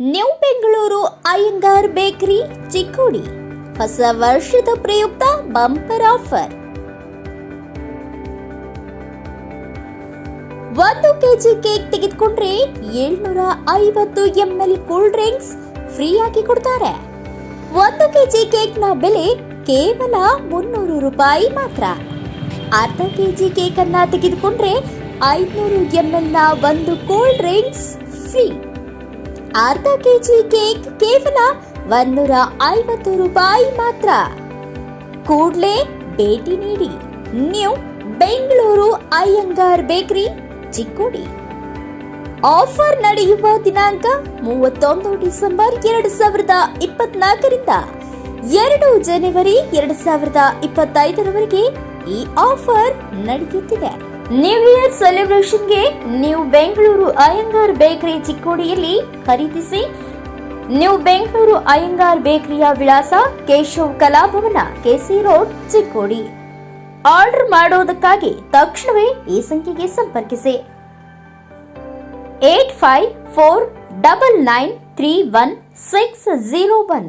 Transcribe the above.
New Bengaluru Iyengar bakery Chikkodi ಹೊಸ ವರ್ಷದ ಪ್ರಯುಕ್ತ ಬಂಪರ್ ಆಫರ್ ಒಂದು ಕೆಜಿ ಕೇಕ್ ತೆಗೆದುಕೊಂಡ್ರೆ ಏಳ್ನೂರ ಐವತ್ತು ಎಂಎಲ್ ಕೂಲ್ ಡ್ರಿಂಕ್ಸ್ ಫ್ರೀ ಆಗಿ ಕೊಡ್ತಾರೆ. ಒಂದು ಕೆಜಿ ಕೇಕ್ನ ಬೆಲೆ ಕೇವಲ ಮುನ್ನೂರು ರೂಪಾಯಿ ಮಾತ್ರ. ಅರ್ಧ ಕೆಜಿ ಕೇಕ್ ಅನ್ನ ತೆಗೆದುಕೊಂಡ್ರೆ ಐದುನೂರು ಎಂಎಲ್ನ ಒಂದು ಕೂಲ್ ಡ್ರಿಂಕ್ಸ್ ಫ್ರೀ ಅರ್ಧ ಕೆಜಿ ಕೇಕ್ ಕೇವಲ ಒಂದೂರ ಐವತ್ತು ರೂಪಾಯಿ ಮಾತ್ರ. ಕೂಡ್ಲೇ ಭೇಟಿ ನೀಡಿ. New Bengaluru Iyengar bakery, Chikkodi. Offer ನಡೆಯುವ ದಿನಾಂಕ ಮೂವತ್ತೊಂದು ಡಿಸೆಂಬರ್ ಎರಡು ಸಾವಿರದ ಇಪ್ಪತ್ನಾಲ್ಕರಿಂದ. ಎರಡು ಜನವರಿ ಎರಡು ಸಾವಿರದ ಇಪ್ಪತ್ತೈದರವರೆಗೆ ಈ ಆಫರ್ ನಡೆಯುತ್ತಿದೆ. ನ್ಯೂ ಇಯರ್ ಸೆಲೆಬ್ರೇಷನ್ಗೆ ನೀವು ಬೆಂಗಳೂರು ಅಯ್ಯಂಗಾರ್ ಬೇಕರಿ ಚಿಕ್ಕೋಡಿಯಲ್ಲಿ ಖರೀದಿಸಿ. ನ್ಯೂ ಬೆಂಗಳೂರು ಅಯ್ಯಂಗಾರ್ ಬೇಕರಿಯ ವಿಳಾಸ Keshav Kalabhavan KC road Chikkodi. Order ಮಾಡೋದಕ್ಕಾಗಿ ತಕ್ಷಣವೇ ಈ ಸಂಖ್ಯೆಗೆ ಸಂಪರ್ಕಿಸಿ. Eight five four double nine three one six zero one